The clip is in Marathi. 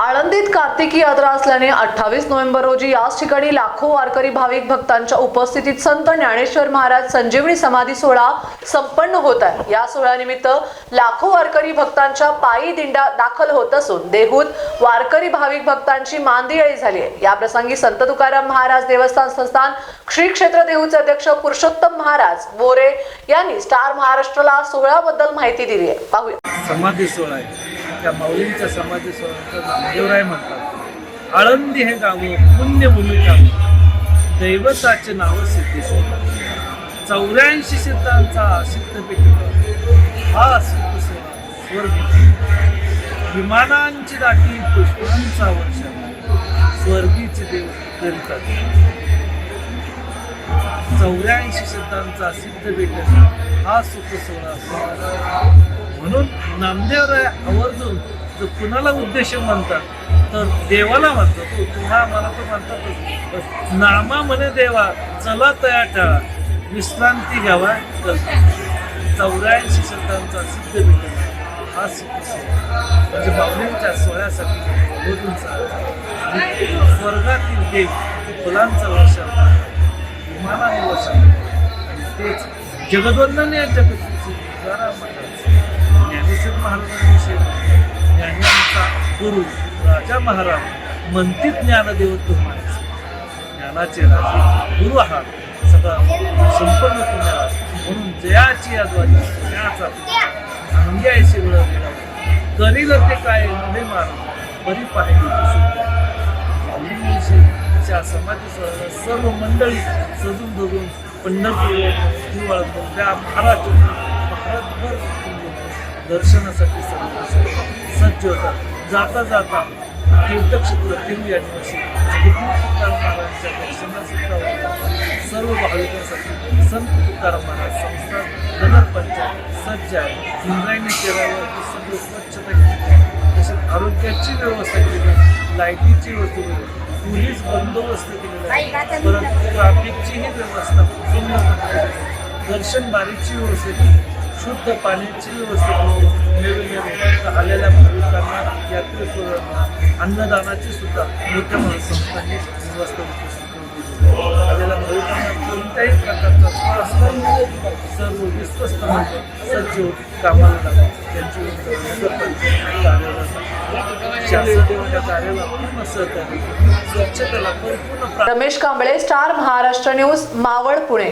आळंदीत कार्तिकी यात्रा असल्याने अठ्ठावीस नोव्हेंबर रोजी याच ठिकाणी लाखो वारकरी भाविक भक्तांच्या उपस्थितीत संत ज्ञानेश्वर महाराज संजीवनी समाधी सोहळा संपन्न होत आहे. या सोहळ्यानिमित्त लाखो वारकरी भक्तांच्या पायी दिंडा दाखल होत असून देहूत वारकरी भाविक भक्तांची मांदियाळी झाली आहे. या प्रसंगी संत तुकाराम महाराज देवस्थान संस्थान श्री क्षेत्र देहूचे अध्यक्ष पुरुषोत्तम महाराज बोरे यांनी स्टार महाराष्ट्राला सोहळ्याबद्दल माहिती दिली आहे. पाहूया. समाधी सोहळा आहे. त्या माऊलींच्या समाधी सोहळ्याचं नामदेवराय म्हणतात. आळंदी हे गाव पुण्यभूमी गाव दैवताचे नाव सिद्धेश्वर. चौऱ्याऐंशी सिद्धांचा सिद्धपीठ हा सिद्ध स्वर्ग विमानांची दाटी पुष्पांचा वर्ष. स्वर्गीचे देव फिरतात चौऱ्याऐंशी सिद्धांचा सिद्ध भेट हा सुख सोहळा म्हणून नामदेवराय आवर्जून जर कुणाला उद्देश म्हणतात तर देवाला म्हणतो हो, तो तुम्हा मला तो म्हणतात नामा म्हणे देवा चला तया टाळा. विश्रांती घ्यावा चल. चौऱ्याऐंशी शब्दांचा सिद्ध भेट हा म्हणजे बावलींच्या सोहळ्यासाठी बोलून स्वर्गातील देव फुलांचा वर्षा विमानाने वर्षा आणि तेच जगद्वंदन जगत ज्ञानेश्वर महाराजांविषयी ज्ञानांचा गुरु राजा महाराज म्हणतीत ज्ञानदेव तुम्हाला ज्ञानाचे राजे गुरु आहात सगळा संपन्न तुम्हाला म्हणून जयाची या जयाचा ज्ञानाचा अंग्याशी वेळ करील ते काय नव्हे मार परी पाहिजे त्या सर्व मंडळी सजून धरून पंढरपूर त्या महाराज भारतभर दर्शनासाठी सर्व सज्ज होतात. जाता जाता तीर्थक्षेत्र तिरू या दिवशी. तुकाराम महाराजांच्या दर्शनासाठी सर्व भाविकांसाठी संत तुकाराम महाराज संस्था नगरपंचायत सज्ज आहे. इंद्रायणी केल्यावर सगळं स्वच्छता केली आहे. तसेच आरोग्याची व्यवस्था केली लाईटीची व्यवस्था पोलीस बंदोबस्त केलेला आहे. परंतु ट्रॅफिकचीही व्यवस्था पूर्ण दर्शन बारीकची व्यवस्था केली शुद्ध पाण्याची व्यवस्था आलेल्या भाविकांना यात्रेकरूंना अन्नदानाची सुद्धा मोठ्या संस्थांनी व्यवस्था आलेल्या भाविकांना कोणत्याही प्रकारचा सर्व विश्वस्त सज्ज कामाला लागतात त्यांची कार्याला पूर्ण सहकार्य स्वच्छतेला परिपूर्ण रमेश कांबळे स्टार महाराष्ट्र न्यूज मावळ पुणे.